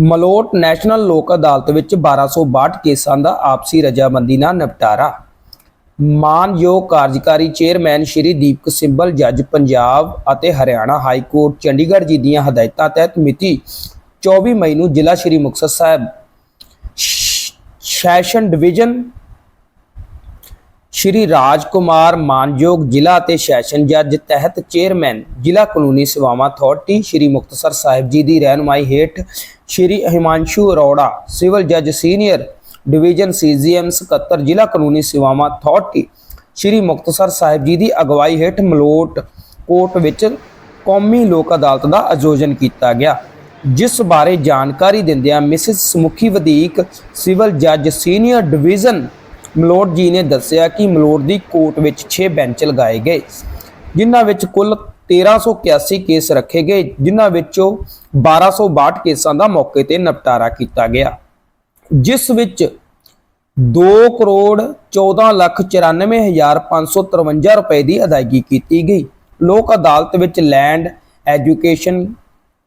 Malout national ਲੋਕ ਅਦਾਲਤ ਵਿੱਚ 1262 ਕੇਸਾਂ ਦਾ ਆਪਸੀ ਰਜਾਮੰਦੀ ਨਾਲ ਨਿਪਟਾਰਾ। ਮਾਨਯੋਗ ਕਾਰਜਕਾਰੀ ਚੇਅਰਮੈਨ ਸ਼੍ਰੀ ਦੀਪਕ ਸਿੰਬਲ, ਜੱਜ ਪੰਜਾਬ ਅਤੇ ਹਰਿਆਣਾ ਹਾਈ ਕੋਰਟ ਚੰਡੀਗੜ੍ਹ ਜੀ ਦੀਆਂ ਹਦਾਇਤਾਂ ਤਹਿਤ ਮਿਤੀ 24 ਮਈ ਨੂੰ ਜ਼ਿਲ੍ਹਾ ਸ਼੍ਰੀ ਮੁਕਤਸਰ ਸਾਹਿਬ ਸੈਸ਼ਨ ਡਿਵੀਜ਼ਨ ਸ਼੍ਰੀ ਰਾਜ ਕੁਮਾਰ ਮਾਨਯੋਗ ਜ਼ਿਲ੍ਹਾ ਅਤੇ ਸੈਸ਼ਨ ਜੱਜ ਤਹਿਤ ਚੇਅਰਮੈਨ, ਜ਼ਿਲ੍ਹਾ ਕਾਨੂੰਨੀ ਸੇਵਾਵਾਂ ਅਥਾਰਟੀ ਸ਼੍ਰੀ ਮੁਕਤਸਰ ਸਾਹਿਬ ਜੀ ਦੀ ਰਹਿਨੁਮਾਈ ਹੇਠ ਸ਼੍ਰੀ ਹਿਮਾਂਸ਼ੂ ਅਰੋੜਾ, ਸਿਵਲ ਜੱਜ ਸੀਨੀਅਰ ਡਿਵੀਜ਼ਨ ਸੀਜੀਐਮ ਸਕੱਤਰ, ਜ਼ਿਲ੍ਹਾ ਕਾਨੂੰਨੀ ਸੇਵਾਵਾਂ ਅਥਾਰਟੀ, ਸ਼੍ਰੀ ਮੁਕਤਸਰ ਸਾਹਿਬ ਜੀ ਦੀ ਅਗਵਾਈ ਹੇਠ ਮਲੋਟ ਕੋਰਟ ਵਿੱਚ ਕੌਮੀ ਲੋਕ ਅਦਾਲਤ ਦਾ ਆਯੋਜਨ ਕੀਤਾ ਗਿਆ, ਜਿਸ ਬਾਰੇ ਜਾਣਕਾਰੀ ਦਿੰਦਿਆਂ ਮਿਸਿਸ ਸਮੁਖੀ ਵਧੀਕ ਸਿਵਲ ਜੱਜ ਸੀਨੀਅਰ ਡਿਵੀਜ਼ਨ ਮਲੋਟ ਜੀ ਨੇ ਦੱਸਿਆ ਕਿ ਮਲੋਟ ਦੀ ਕੋਰਟ ਵਿੱਚ 6 ਬੈਂਚ ਲਗਾਏ ਗਏ, ਜਿਨ੍ਹਾਂ ਵਿੱਚ ਕੁੱਲ 1381 ਕੇਸ ਰੱਖੇ ਗਏ, ਜਿਨ੍ਹਾਂ ਵਿੱਚੋਂ 1262 ਕੇਸਾਂ ਦਾ ਮੌਕੇ ਤੇ ਨਿਪਟਾਰਾ ਕੀਤਾ ਗਿਆ। ਜਿਸ ਵਿੱਚ 2 ਕਰੋੜ 14 ਲੱਖ 94 ਹਜ਼ਾਰ 553 ਰੁਪਏ ਦੀ ਅਦਾਇਗੀ ਕੀਤੀ ਗਈ। ਲੋਕ ਅਦਾਲਤ ਵਿੱਚ land, education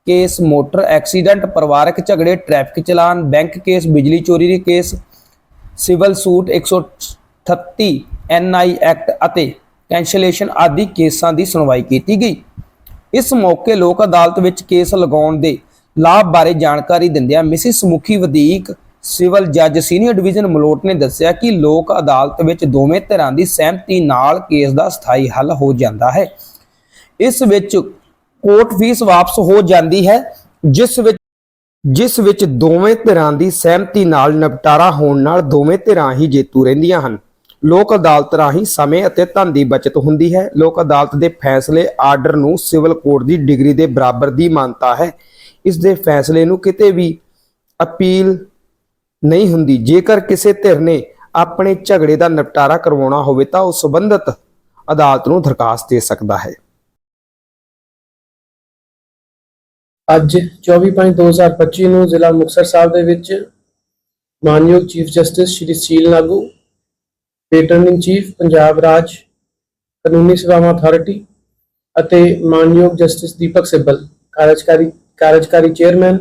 case, motor accident, ਪਰਿਵਾਰਕ ਝਗੜੇ, ਟ੍ਰੈਫਿਕ ਚਲਾਨ, ਬੈਂਕ ਕੇਸ, ਬਿਜਲੀ ਚੋਰੀ ਦੇ case, civil suit 138 NI act ਅਤੇ ਕੈਂਸਲੇਸ਼ਨ ਆਦਿ ਕੇਸਾਂ ਦੀ ਸੁਣਵਾਈ ਕੀਤੀ ਗਈ। ਇਸ ਮੌਕੇ ਲੋਕ ਅਦਾਲਤ ਵਿੱਚ ਕੇਸ ਲਗਾਉਣ ਦੇ ਲਾਭ ਬਾਰੇ ਜਾਣਕਾਰੀ ਦਿੰਦਿਆਂ ਮਿਸਿਸ ਮੁਖੀ ਵਧੀਕ ਸਿਵਲ ਜੱਜ ਸੀਨੀਅਰ ਡਿਵੀਜ਼ਨ ਮਲੋਟ ਨੇ ਦੱਸਿਆ ਕਿ ਲੋਕ ਅਦਾਲਤ ਵਿੱਚ ਦੋਵੇਂ ਧਿਰਾਂ ਦੀ ਸਹਿਮਤੀ ਨਾਲ ਕੇਸ ਦਾ ਸਥਾਈ ਹੱਲ ਹੋ ਜਾਂਦਾ ਹੈ। ਇਸ ਵਿੱਚ ਕੋਰਟ ਫੀਸ ਵਾਪਸ ਹੋ ਜਾਂਦੀ ਹੈ, ਜਿਸ ਵਿੱਚ ਜਿਸ ਵਿੱਚ ਦੋਵੇਂ ਧਿਰਾਂ ਦੀ ਸਹਿਮਤੀ ਨਾਲ ਨਿਪਟਾਰਾ ਹੋਣ ਨਾਲ ਦੋਵੇਂ ਧਿਰਾਂ ਹੀ ਜੇਤੂ ਰਹਿੰਦੀਆਂ ਹਨ। ਲੋਕ ਅਦਾਲਤ ਰਾਹੀਂ ਸਮੇਂ ਅਤੇ ਧਨ ਦੀ ਬਚਤ ਹੁੰਦੀ ਹੈ। ਲੋਕ ਅਦਾਲਤ ਦੇ ਫੈਸਲੇ ਆਰਡਰ ਨੂੰ ਸਿਵਲ ਕੋਰਟ ਦੀ ਡਿਗਰੀ ਦੇ ਬਰਾਬਰ ਦੀ ਮਾਨਤਾ ਹੈ। ਇਸ ਦੇ ਫੈਸਲੇ ਨੂੰ ਕਿਤੇ ਵੀ ਅਪੀਲ ਨਹੀਂ ਹੁੰਦੀ। ਜੇਕਰ ਕਿਸੇ ਧਿਰ ਨੇ ਆਪਣੇ ਝਗੜੇ ਦਾ ਨਿਪਟਾਰਾ ਕਰਵਾਉਣਾ ਹੋਵੇ ਤਾਂ ਉਹ ਸੰਬੰਧਿਤ ਅਦਾਲਤ ਨੂੰ ਦਰਖਾਸਤ ਦੇ ਸਕਦਾ ਹੈ। ਅੱਜ 24/5/2025 ਨੂੰ ਜ਼ਿਲ੍ਹਾ ਮੁਕਤਸਰ ਸਾਹਿਬ ਦੇ ਵਿੱਚ ਮਾਨਯੋਗ chief justice Shri Sheel Nagu returning chief Punjab ਰਾਜ ਕਾਨੂੰਨੀ ਸੇਵਾਵਾਂ ਅਥਾਰਟੀ ਅਤੇ ਮਾਨਯੋਗ ਜਸਟਿਸ ਦੀਪਕ ਸਿੱਬਲ ਕਾਰਜਕਾਰੀ ਕਾਰਜਕਾਰੀ ਚੇਅਰਮੈਨ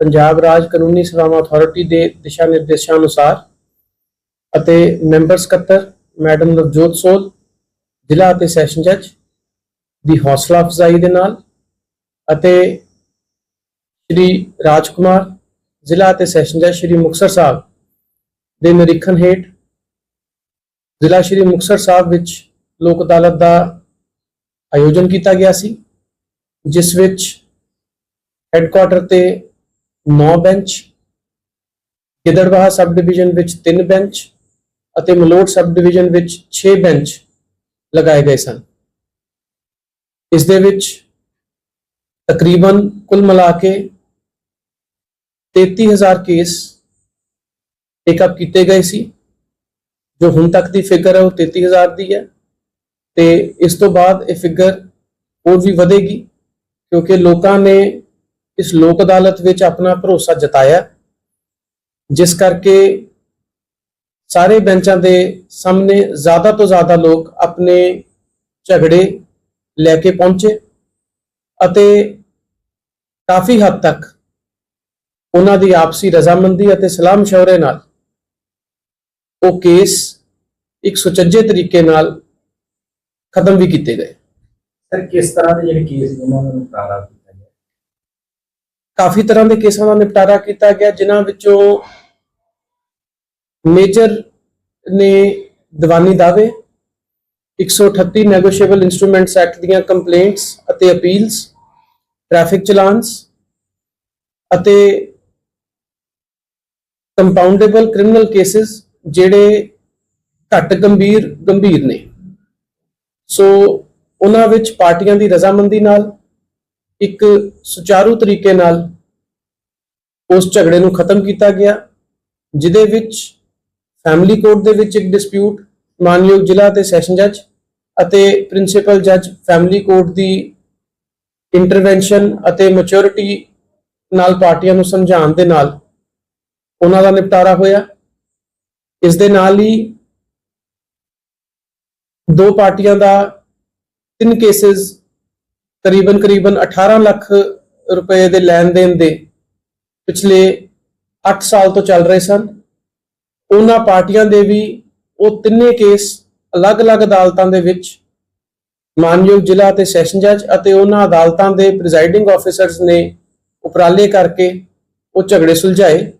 ਪੰਜਾਬ ਰਾਜ ਕਾਨੂੰਨੀ ਸੇਵਾਵਾਂ ਅਥਾਰਟੀ ਦੇ ਦਿਸ਼ਾ ਨਿਰਦੇਸ਼ਾਂ ਅਨੁਸਾਰ ਅਤੇ ਮੈਂਬਰ ਸਕੱਤਰ ਮੈਡਮ ਨਵਜੋਤ ਸੋਲ ਜ਼ਿਲ੍ਹਾ ਅਤੇ ਸੈਸ਼ਨ ਜੱਜ ਦੀ ਹੌਸਲਾ ਅਫਜ਼ਾਈ ਦੇ ਨਾਲ ਅਤੇ ਸ਼੍ਰੀ ਰਾਜਕੁਮਾਰ ਜ਼ਿਲ੍ਹਾ ਅਤੇ ਸੈਸ਼ਨ ਜੱਜ ਸ਼੍ਰੀ ਮੁਕਤਸਰ ਸਾਹਿਬ ਦੇ ਨਿਰੀਖਣ ਹੇਠ ਜ਼ਿਲ੍ਹਾ ਸ਼੍ਰੀ ਮੁਕਤਸਰ ਸਾਹਿਬ ਵਿੱਚ ਲੋਕ ਅਦਾਲਤ ਦਾ ਆਯੋਜਨ ਕੀਤਾ ਗਿਆ ਸੀ, ਜਿਸ ਵਿੱਚ ਹੈੱਡਕੁਆਟਰ ਤੇ 9 ਬੈਂਚ ਗਿੱਦੜਬਾਹਾ ਸਬ ਡਿਵੀਜ਼ਨ ਵਿੱਚ 3 ਬੈਂਚ ਅਤੇ ਮਲੋਟ ਸਬ ਡਿਵੀਜ਼ਨ ਵਿੱਚ 6 ਬੈਂਚ ਲਗਾਏ ਗਏ ਸਨ। ਇਸ ਦੇ ਵਿੱਚ ਤਕਰੀਬਨ ਕੁੱਲ ਮਿਲਾ ਕੇ 33000 ਕੇਸ ਟੇਕਅਪ ਕੀਤੇ ਗਏ ਸੀ। ਜੋ ਹੁਣ ਤੱਕ ਦੀ ਫਿਗਰ ਹੈ ਉਹ 33000 ਦੀ ਹੈ ਤੇ ਇਸ ਤੋਂ ਬਾਅਦ ਇਹ ਫਿਗਰ ਹੋਰ ਵੀ ਵਧੇਗੀ ਕਿਉਂਕਿ ਲੋਕਾਂ ਨੇ ਇਸ ਲੋਕ ਅਦਾਲਤ ਵਿੱਚ ਆਪਣਾ ਭਰੋਸਾ ਜਤਾਇਆ, ਜਿਸ ਕਰਕੇ ਸਾਰੇ ਬੈਂਚਾਂ ਦੇ ਸਾਹਮਣੇ ਜ਼ਿਆਦਾ ਤੋਂ ਜ਼ਿਆਦਾ ਲੋਕ ਆਪਣੇ ਝਗੜੇ ਲੈ ਕੇ ਪਹੁੰਚੇ ਅਤੇ ਕਾਫੀ ਹੱਦ ਤੱਕ ਉਹਨਾਂ ਦੀ ਆਪਸੀ ਰਜ਼ਾਮੰਦੀ ਅਤੇ ਸਲਾਮ ਸ਼ੌਰੇ ਨਾਲ ਉਹ ਕੇਸ ਇੱਕ ਸੁਚੱਜੇ ਤਰੀਕੇ ਨਾਲ ਖਤਮ ਵੀ ਕੀਤੇ ਗਏ। ਸਰ ਕਿਸ ਤਰ੍ਹਾਂ ਦੇ ਜਿਹੜੇ ਕੇਸ ਉਹਨਾਂ ਨੂੰ ਨਿਪਟਾਰਾ ਕੀਤਾ ਗਿਆ? ਕਾਫੀ ਤਰ੍ਹਾਂ ਦੇ ਕੇਸਾਂ ਦਾ ਨਿਪਟਾਰਾ ਕੀਤਾ ਗਿਆ ਜਿਨ੍ਹਾਂ ਵਿੱਚੋਂ ਮੇਜਰ ਨੇ ਦੀਵਾਨੀ ਦਾਅਵੇ 138 ਨੈਗੋਸ਼ੀਏਬਲ ਇਨਸਟਰੂਮੈਂਟਸ ਐਕਟ ਦੀਆਂ ਕੰਪਲੇਂਟਸ ਅਤੇ ਅਪੀਲਸ ਟ੍ਰੈਫਿਕ ਚਲਾਨਸ ਅਤੇ ਕੰਪਾਊਂਡੇਬਲ ਕ੍ਰਿਮੀਨਲ ਕੇसेस ਜਿਹੜੇ ਘੱਟ ਗੰਭੀਰ ਗੰਭੀਰ ਨੇ। ਸੋ ਉਹਨਾਂ ਵਿੱਚ ਪਾਰਟੀਆਂ ਦੀ ਰਜ਼ਾਮੰਦੀ ਨਾਲ, ਇੱਕ ਸੁਚਾਰੂ ਤਰੀਕੇ ਨਾਲ ਉਸ ਝਗੜੇ ਨੂੰ ਖਤਮ ਕੀਤਾ ਗਿਆ ਜਿਦੇ ਵਿੱਚ ਫੈਮਿਲੀ ਕੋਰਟ ਦੇ ਵਿੱਚ ਇੱਕ ਡਿਸਪਿਊਟ ਮਾਨਯੋਗ ਜ਼ਿਲ੍ਹਾ ਤੇ ਸੈਸ਼ਨ ਜੱਜ ਅਤੇ ਪ੍ਰਿੰਸੀਪਲ ਜੱਜ ਫੈਮਿਲੀ ਕੋਰਟ ਦੀ ਇੰਟਰਵੈਂਸ਼ਨ ਅਤੇ ਮੈਚੁਰਿਟੀ ਨਾਲ ਪਾਰਟੀਆਂ ਨੂੰ ਸਮਝਾਉਣ ਦੇ ਨਾਲ ਉਹਨਾਂ ਦਾ ਨਿਪਟਾਰਾ ਹੋਇਆ। ਇਸ ਦੇ ਨਾਲ ਹੀ ਦੋ ਪਾਰਟੀਆਂ ਦਾ ਤਿੰਨ ਕੇसेस ਕਰੀਬਨ ਕਰੀਬਨ 18 ਲੱਖ ਰੁਪਏ ਦੇ ਲੈਣ ਦੇਣ ਦੇ ਪਿਛਲੇ 8 ਸਾਲ ਤੋਂ ਚੱਲ ਰਹੇ ਸਨ। ਉਹਨਾਂ ਪਾਰਟੀਆਂ ਦੇ ਵੀ ਉਹ ਤਿੰਨੇ ਕੇਸ ਅਲੱਗ-ਅਲੱਗ ਅਦਾਲਤਾਂ ਦੇ ਵਿੱਚ ਮਾਨਯੋਗ ਜ਼ਿਲ੍ਹਾ ਤੇ ਸੈਸ਼ਨ ਜੱਜ ਅਤੇ ਉਹਨਾਂ ਅਦਾਲਤਾਂ ਦੇ ਪ੍ਰੀਜ਼ਾਈਡਿੰਗ ਆਫੀਸਰਸ ਨੇ ਉਪਰਾਲੇ ਕਰਕੇ ਉਹ ਝਗੜੇ ਸੁਲਝਾਏ।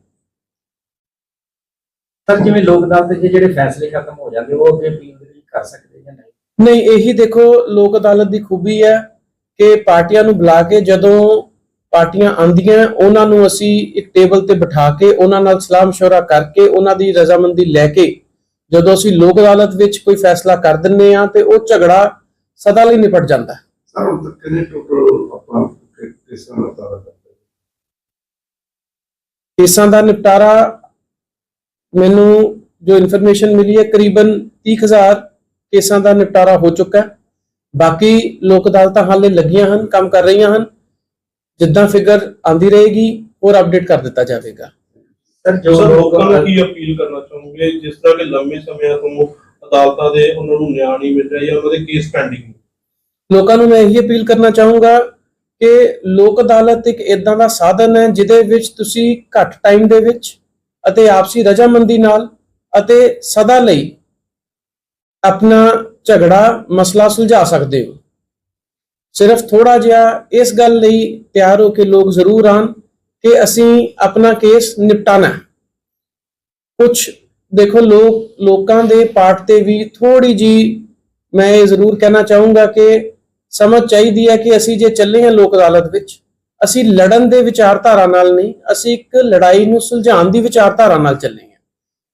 ਸਰ ਜਿਵੇਂ ਲੋਕ ਅਦਾਲਤ 'ਚ ਜਿਹੜੇ ਫੈਸਲੇ ਖਤਮ ਹੋ ਜਾਂਦੇ ਉਹ ਅੱਗੇ ਅਪੀਲ ਦੇ ਲਈ ਕਰ ਸਕਦੇ ਜਾਂ ਨਹੀਂ ਨਹੀਂ ਇਹੀ ਦੇਖੋ ਲੋਕ ਅਦਾਲਤ ਦੀ ਖੂਬੀ ਹੈ ਕਿ ਪਾਰਟੀਆਂ ਨੂੰ ਬੁਲਾ ਕੇ ਜਦੋਂ ਪਾਰਟੀਆਂ ਆਂਦੀਆਂ ਉਹਨਾਂ ਨੂੰ ਅਸੀਂ ਇੱਕ ਟੇਬਲ ਤੇ ਬਿਠਾ ਕੇ ਉਹਨਾਂ ਨਾਲ ਸਲਾਹ مشورہ ਕਰਕੇ ਉਹਨਾਂ ਦੀ ਰਜ਼ਾਮੰਦੀ ਲੈ ਕੇ ਜਦੋਂ ਅਸੀਂ ਲੋਕ ਅਦਾਲਤ ਵਿੱਚ ਕੋਈ ਫੈਸਲਾ ਕਰ ਦਿੰਨੇ ਆ ਤੇ ਉਹ ਝਗੜਾ ਸਦਾ ਲਈ ਨਿਪਟ ਜਾਂਦਾ ਹੈ ਸਰ ਹੁਣ ਤੱਕ ਕਿੰਨੇ ਟੋਟਲ ਆਪਾਂ ਕੇਸਾਂ ਦਾ ਦਾਅਵਾ ਕਰਦੇ ਕੇਸਾਂ ਦਾ ਨਿਪਟਾਰਾ ਮੈਨੂੰ ਜੋ ਇਨਫੋਰਮੇਸ਼ਨ ਮਿਲੀ ਹੈ ਕਰੀਬਨ 30000 ਕੇਸਾਂ ਦਾ ਨਿਪਟਾਰਾ ਹੋ ਚੁੱਕਾ ਹੈ। ਬਾਕੀ ਲੋਕ ਅਦਾਲਤਾਂ ਹਾਲੇ ਲੱਗੀਆਂ ਹਨ ਕੰਮ ਕਰ ਰਹੀਆਂ ਹਨ। ਜਿੱਦਾਂ ਫਿਗਰ ਆਂਦੀ ਰਹੇਗੀ ਹੋਰ ਅਪਡੇਟ ਕਰ ਦਿੱਤਾ ਜਾਵੇਗਾ। ਸਰ ਜੋ ਲੋਕਾਂ ਨੂੰ ਕੀ ਅਪੀਲ ਕਰਨਾ ਚਾਹੋਗੇ? ਜਿਸ ਤਰ੍ਹਾਂ ਕਿ ਲੰਮੇ ਸਮੇਂ ਤੋਂ ਅਦਾਲਤਾਂ ਦੇ ਉਹਨਾਂ ਨੂੰ ਨਿਆਂ ਨਹੀਂ ਮਿਲ ਰਿਹਾ ਜਾਂ ਉਹਨਾਂ ਦੇ ਕੇਸ ਪੈਂਡਿੰਗ ਲੋਕਾਂ ਨੂੰ ਮੈਂ ਇਹੀ ਅਪੀਲ ਕਰਨਾ ਚਾਹੂੰਗਾ ਕਿ ਲੋਕ ਅਦਾਲਤ ਇੱਕ ਇਦਾਂ ਦਾ ਸਾਧਨ ਹੈ ਜਿਹਦੇ ਵਿੱਚ ਤੁਸੀਂ ਘੱਟ ਟਾਈਮ ਦੇ ਵਿੱਚ ਅਤੇ ਆਪਸੀ ਰਜਾਮੰਦੀ ਨਾਲ ਅਤੇ ਸਦਾ ਲਈ ਆਪਣਾ ਝਗੜਾ, ਮਸਲਾ ਸੁਲਝਾ ਸਕਦੇ ਹੋ। ਸਿਰਫ ਥੋੜਾ ਜਿਹਾ ਇਸ ਗੱਲ ਲਈ ਤਿਆਰ ਹੋ ਕੇ ਲੋਕ ਜ਼ਰੂਰ ਆਣ ਕਿ ਅਸੀਂ ਆਪਣਾ ਕੇਸ ਨਿਪਟਾਣਾ ਹੈ। ਕੁਝ ਦੇਖੋ ਲੋਕ, ਲੋਕਾਂ ਦੇ ਪਾਰਟ ਤੇ ਵੀ ਥੋੜੀ ਜੀ ਮੈਂ ਇਹ ਜ਼ਰੂਰ ਕਹਿਣਾ ਚਾਹੂੰਗਾ ਕਿ ਸਮਝ ਚਾਹੀਦੀ ਹੈ ਕਿ ਅਸੀਂ ਜੇ ਚੱਲੇ ਹਾਂ ਲੋਕ ਅਦਾਲਤ ਵਿੱਚ ਅਸੀਂ ਲੜਨ ਦੇ ਵਿਚਾਰਧਾਰਾ ਨਾਲ ਨਹੀਂ, ਅਸੀਂ ਇੱਕ ਲੜਾਈ ਨੂੰ ਸੁਲਝਾਉਣ ਦੀ ਵਿਚਾਰਧਾਰਾ ਨਾਲ ਚੱਲੇ ਹਾਂ।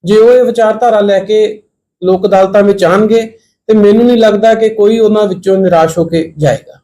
ਜੇ ਉਹ ਇਹ ਵਿਚਾਰਧਾਰਾ ਲੈ ਕੇ ਲੋਕ ਅਦਾਲਤਾਂ ਵਿੱਚ ਆਣਗੇ ਤੇ ਮੈਨੂੰ ਨਹੀਂ ਲੱਗਦਾ ਕਿ ਕੋਈ ਉਹਨਾਂ ਵਿੱਚੋਂ ਨਿਰਾਸ਼ ਹੋ ਕੇ ਜਾਏਗਾ।